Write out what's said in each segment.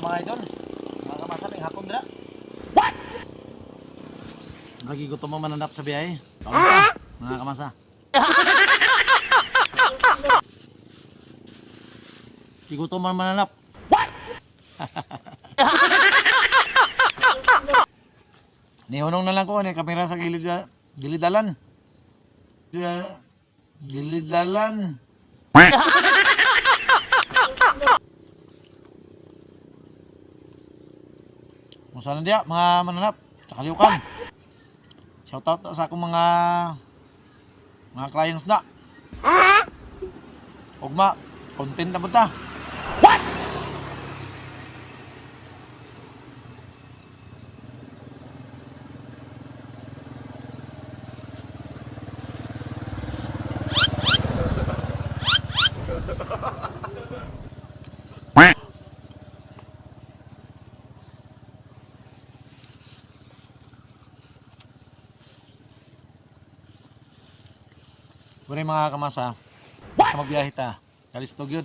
mga idol. Mga kamasan, ang hapon dira. What? Lagi gutom mo mananap sa biyahe. Ah! Kamusta, mga kamasa? Igutom man mananap. What? Nihunong na lang ko ni kamera sa gilid ah, gilidalan. Ah, gilidalan. Musa na diya, mga mananap, sa kaliukan. Shoutout sa akong mga mga clients na. Ugma, content na ba ta? Muna mga kamasa, basta magbiyahe ta, kalistog yun.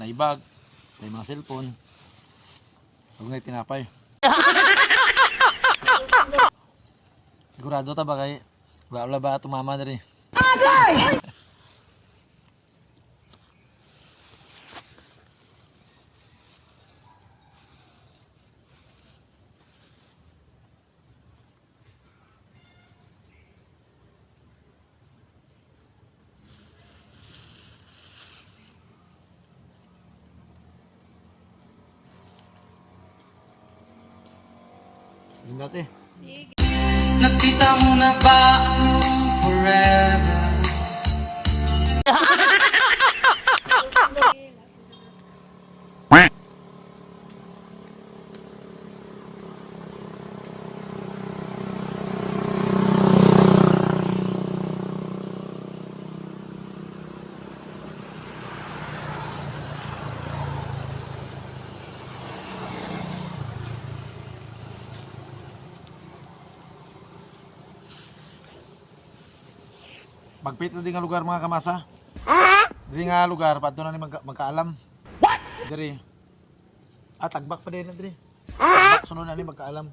Naibag, may mga cellphone. Huwag nga tinapay. Sigurado ta ba kay wala ba tumama na rin. Yun dati. Nakita mo na ba forever? Magpit na din nga lugar mga kamasa. Diri nga lugar, pato na ni magka, magkaalam. Diri. Ah, tagbak pa din na diri. Tagbak, sunod na ni magkaalam.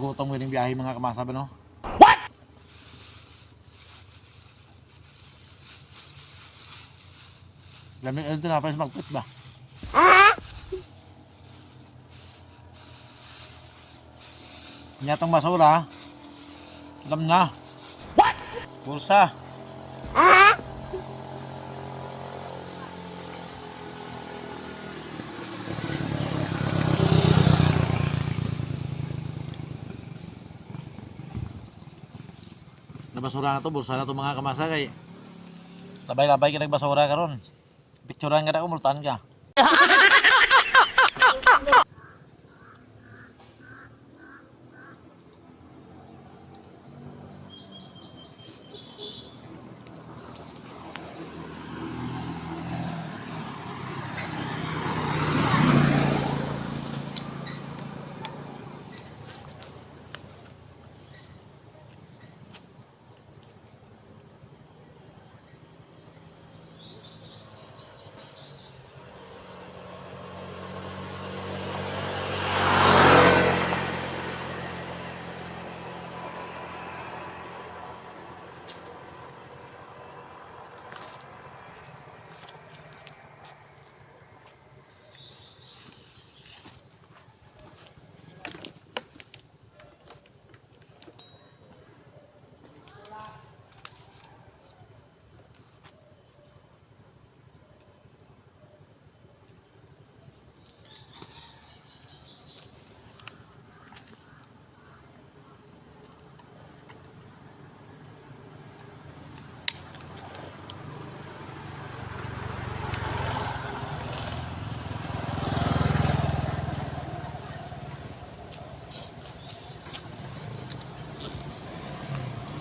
Pagutong mo yung biyahe mga kamasa ba no? What? Lamig ano tinapay sa magpit ba? Nyatang basura. Alam na. What? Pulsa. Nabasura na to, bulsa na to mga kamasa kay labay-labay ka nagbasura karon. Picturean ka na umultan ka.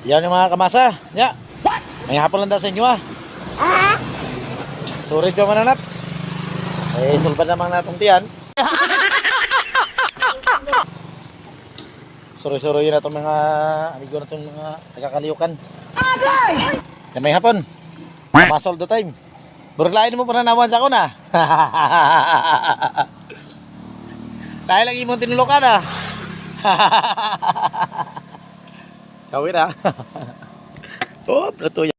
Yan yung mga kamasa. Ya. May hapon lang daw sa inyo ah. Surit ka mananap. Eh, sulban namang natong tiyan. Suroy-suroy na itong mga amigo na itong mga taga-kaliukan. Yan may hapon. Mas all the time. Burlain mo pa na naman sa ako na. Dahil lang imong tinulokan ah. Kawin ah. oh, plato yan.